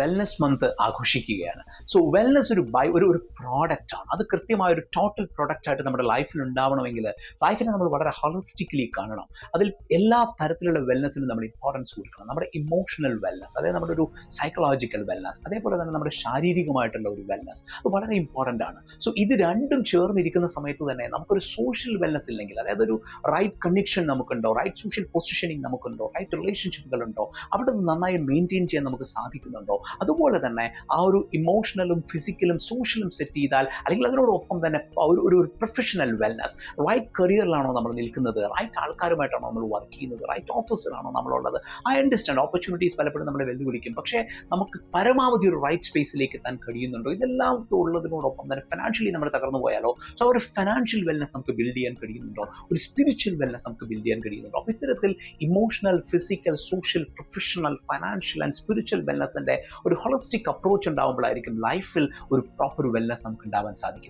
Wellness month ആഘോഷിക്കുകയാണ്. So wellness ഒരു by ഒരു ഒരു പ്രോഡക്റ്റ് ആണ്. അത് കൃത്യമായ ഒരു ടോട്ടൽ പ്രോഡക്റ്റ് ആയിട്ട് നമ്മുടെ ലൈഫിൽ ഉണ്ടാവണമെങ്കിൽ ലൈഫിനെ നമ്മൾ വളരെ ഹോളിസ്റ്റിക്കലി കാണണം. അതിൽ എല്ലാ തരത്തിലുള്ള വെൽനസിനും നമ്മൾ ഇമ്പോർട്ടൻസ് കൊടുക്കണം. നമ്മുടെ ഇമോഷണൽ വെൽനസ് അതായത് നമ്മുടെ ഒരു സൈക്കോളജിക്കൽ വെൽനസ് അതേപോലെ തന്നെ നമ്മുടെ ശാരീരികമായിട്ടുള്ള ഒരു വെൽനസ് അത് വളരെ ഇമ്പോർട്ടന്റ് ആണ്. സോ ഇത് രണ്ടും ചേർന്നിരിക്കുന്ന സമയത്ത് തന്നെ നമുക്കൊരു സോഷ്യൽ വെൽനസ് ഇല്ലെങ്കിൽ അതായത് ഒരു റൈറ്റ് കണക്ഷൻ നമുക്കുണ്ടോ റൈറ്റ് സോഷ്യൽ പൊസിഷനിങ് നമുക്കുണ്ടോ റൈറ്റ് റിലേഷൻഷിപ്പുകളുണ്ടോ അവിടെ നിന്ന് നന്നായി മെയിന്റെയിൻ ചെയ്യാൻ നമുക്ക് സാധിക്കുന്നുണ്ടോ അതുപോലെ തന്നെ ആ ഒരു ഇമോഷണലും ഫിസിക്കലും സോഷ്യലും സെറ്റ് ചെയ്താൽ അല്ലെങ്കിൽ അതിനോടൊപ്പം തന്നെ ഒരു ഒരു പ്രൊഫഷണൽ വെൽനസ് റൈറ്റ് കരിയറിലാണോ നമ്മൾ നിൽക്കുന്നത്? റൈറ്റ് ആൾക്കാരുമായിട്ടാണോ നമ്മൾ വർക്ക് ചെയ്യുന്നത്? റൈറ്റ് ഓഫീസിലാണോ നമ്മളുള്ളത്? ഐ അണ്ടർസ്റ്റാൻഡ് ഓപ്പർച്യൂണിറ്റീസ് പലപ്പോഴും നമ്മളെ വെല്ലുവിളിക്കും. പക്ഷേ നമുക്ക് പരമാവധി ഒരു റൈറ്റ് സ്പേസിലേക്ക് എത്താൻ കഴിയുന്നുണ്ടോ? ഇതെല്ലാം ഉള്ളതിനോടൊപ്പം തന്നെ ഫിനാൻഷ്യലി നമ്മൾ തകർന്നു പോയാലോ? സോ ഒരു ഫിനാൻഷ്യൽ വെൽനസ് നമുക്ക് ബിൽഡ് ചെയ്യാൻ കഴിയുന്നുണ്ടോ? ഒരു സ്പിരിച്വൽ വെൽനസ് നമുക്ക് ബിൽഡ് ചെയ്യാൻ കഴിയുന്നുണ്ടോ? അപ്പോൾ ഇത്തരത്തിൽ emotional physical social professional financial and spiritual വെൽനസിന്റെ ഒരു ഹോളിസ്റ്റിക് അപ്രോച്ച് ഉണ്ടാകുമ്പോഴായിരിക്കും ലൈഫിൽ ഒരു പ്രോപ്പർ വെൽനസ് നമുക്ക് ഉണ്ടാവാൻ സാധിക്കും.